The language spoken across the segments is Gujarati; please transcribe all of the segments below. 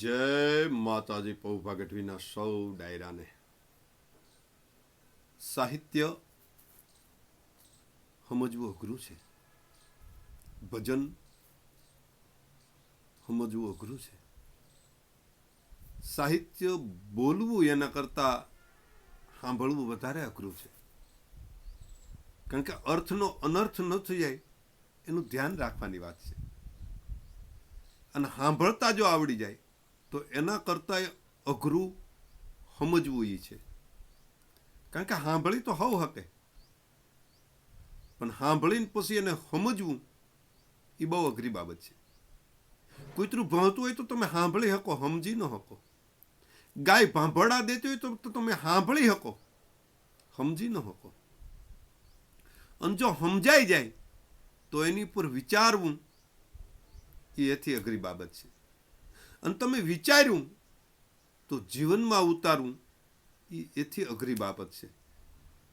જય માતાજી પૌભા ગઢવીના સૌ ડાયરાને. સાહિત્ય સમજવું અઘરું છે. ભજન સમજવું અઘરું છે. સાહિત્ય બોલવું એના કરતા સાંભળવું વધારે અઘરું છે. કારણ કે અર્થનો અનર્થ ન થઈ જાય, એનું ધ્યાન રાખવાની વાત છે. અને સાંભળતા જો આવડી જાય તો એના કરતાં અઘરું સમજવું એ છે. કારણ કે સાંભળી તો હવ હકે. પણ સાંભળીને પછી એને સમજવું એ બહુ અઘરી બાબત છે. કૂતરું ભણતું હોય તો તમે સાંભળી શકો, સમજી ન શકો. ગાય ભાંભળા દેતી હોય તો તમે સાંભળી શકો, સમજી ન શકો. અને જો સમજાઈ જાય તો એની પર વિચારવું એ એથી અઘરી બાબત છે. અને તમે વિચાર્યું તો જીવનમાં ઉતારવું એ એથી અઘરી બાબત છે.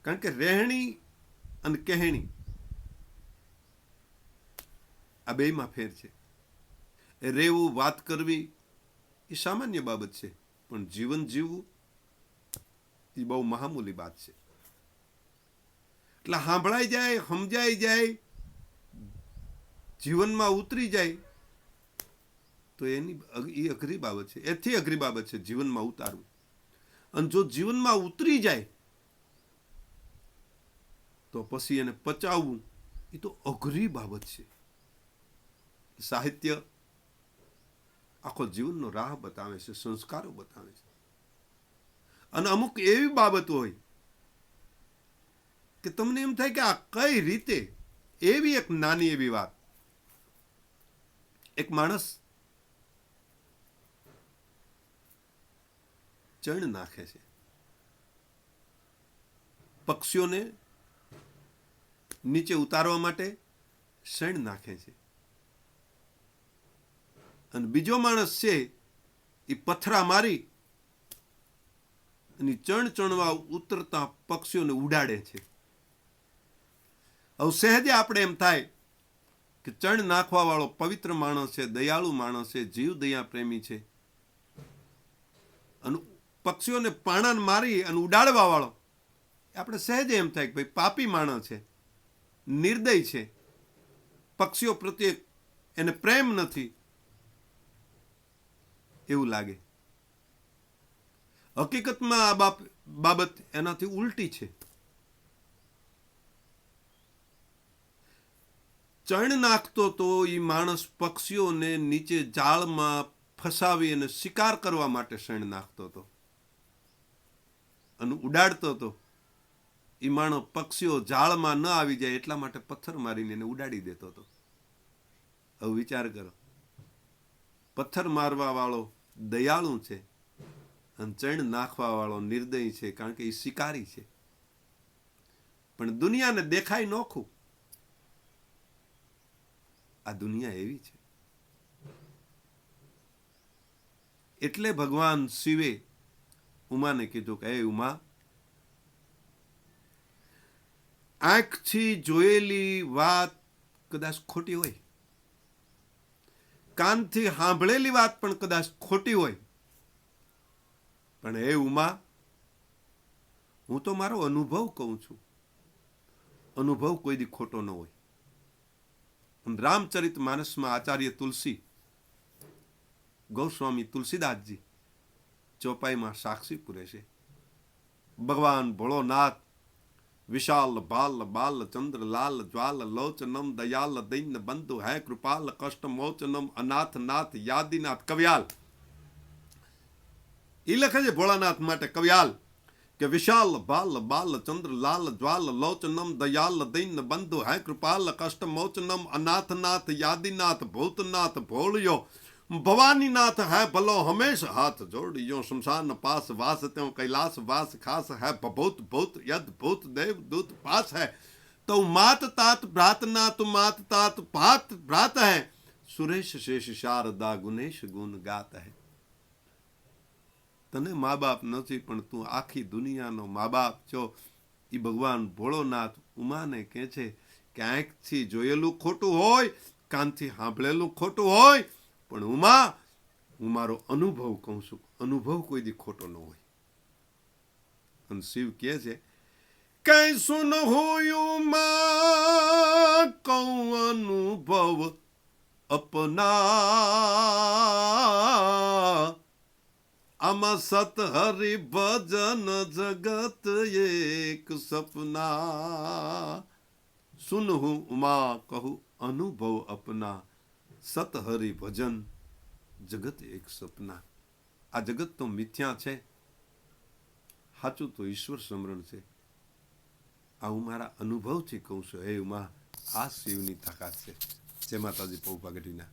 કારણ કે રહેણી અને કહેણી આ બેમાં ફેર છે. રહેવું, વાત કરવી, એ સામાન્ય બાબત છે. પણ જીવન જીવવું, એ બહુ મહામૂલી વાત છે. એટલે સાંભળાઈ જાય, સમજાઈ જાય, જીવનમાં ઉતરી જાય તો એની એ અઘરી બાબત છે. એથી અઘરી બાબત છે, જીવનમાં ઉતારવું. અને જો જીવનમાં ઉતરી જાય, તો પછી એને પચાવવું એ તો અઘરી બાબત છે. સાહિત્ય આખો જીવનનો રાહ બતાવે છે, સંસ્કારો બતાવે છે. અને અમુક એવી બાબત હોય કે તમને એમ થાય કે આ કઈ રીતે? એવી એક નાની એવી વાત. એક માણસ ચણ નાખે છે. પક્ષીઓને નીચે ઉતારવા માટે શણ નાખે છે. અને બીજો માણસ છે, એ પથરા મારી અને ચણ ચણવા ઉતરતા પક્ષીઓને ઉડાડે છે. હવે સહેજે આપણે એમ થાય કે ચણ નાખવા વાળો પવિત્ર માણસ છે, દયાળુ માણસ છે, જીવ દયા પ્રેમી છે. અને પક્ષીઓને પાણાને મારી અને ઉડાડવા વાળો. આપણે સહેજે એમ થાય કે ભાઈ, પાપી માણસ છે, નિર્દય છે. પક્ષીઓ પ્રત્યે એને પ્રેમ નથી. એવું લાગે. હકીકતમાં આ બાપ, બાબત એનાથી ઉલટી છે. ચણ નાખતો તો એ માણસ પક્ષીઓને નીચે જાળમાં ફસાવી અને શિકાર કરવા માટે શણ નાખતો હતો અને ઉડાડતો હતો. એ માણસ પક્ષીઓ જાળમાં ન આવી જાય એટલા માટે પથ્થર મારીને એને ઉડાડી દેતો હતો. હવે વિચાર કરો. પથ્થર મારવા વાળો દયાળુ છે અને ચણ નાખવા વાળો નિર્દય છે કારણ કે એ શિકારી છે. પણ દુનિયાને દેખાય નોખું. આ દુનિયા એવી છે. એટલે ભગવાન શિવે ઉમાને કીધું કે એ ઉમા આંખથી જોયેલી વાત કદાચ ખોટી હોય કાનથી સાંભળેલી વાત પણ કદાચ ખોટી હોય પણ એ ઉમા હું તો મારો અનુભવ કહું છું. અનુભવ કોઈ દી ખોટો ન હોય. રામચરિત માનસમાં આચાર્ય તુલસી, ગૌસ્વામી તુલસીદાસજી ચોપાઈમાં સાક્ષી પૂરે છે. ભગવાન ભોળોનાથ, વિશાલ, બાલ બાલ, ચંદ્ર, લાલ, જ્વાલ, લોચનમ, દયાલ, દૈન, બંધુ, હે કૃપાલ, કષ્ટ, મોચનમ, અનાથ, નાથ, યાદીનાથ, કવ્યાલ. એ લખે છે ભોળાનાથ માટે કવ્યાલ કે વિશાલ, બાલ બાલ, ચંદ્ર, લાલ, જ્વાલ, લોચનમ, દયાલ, દૈન, બંધુ, હે કૃપાલ, કષ્ટ, મોચનમ, અનાથનાથ, યાદીનાથ, ભૂતનાથ, ભોળિયો ભવાનીનાથ હે ભલો હમેશ હાથ જોડિયો શમશાન પાસ વાસ ત્યો કૈલાસ વાસ ખાસ હે ભભૂત ભૂત યદ ભૂત દેવ દૂત પાસ હે. તો માત તાત ભ્રાત નાત માત તાત ભાત ભ્રાત હે. સુરેશ શેષ શારદા ગુનેશ ગુણ ગાત હે. તને મા બાપ નથી પણ તું આખી દુનિયાનો મા બાપ છો. એ ભગવાન ભોળોનાથ ઉમાને કહે છે, ક્યાંકથી જોયેલું ખોટું હોય, કાનથી સાંભળેલું ખોટું હોય પણ ઉમા, હું મારો અનુભવ કહું છું. અનુભવ કોઈ દી ખોટો ન હોય. અને શિવ કહે છે કઈ સુન હોયું કહું અનુભવ અપના. આમાં સત હરિ ભજન જગત એક સપના. સુન હું ઉમા, કહું અનુભવ અપના. સત હરિ ભજન જગત એક સપના. આ જગત તો મિથ્યા છે. સાચું તો ઈશ્વર સ્મરણ છે. આ હું મારા અનુભવથી કહું છું. હે ઉમા, આ શિવની તાકાત છે. જય માતાજી પૌ પાગટીના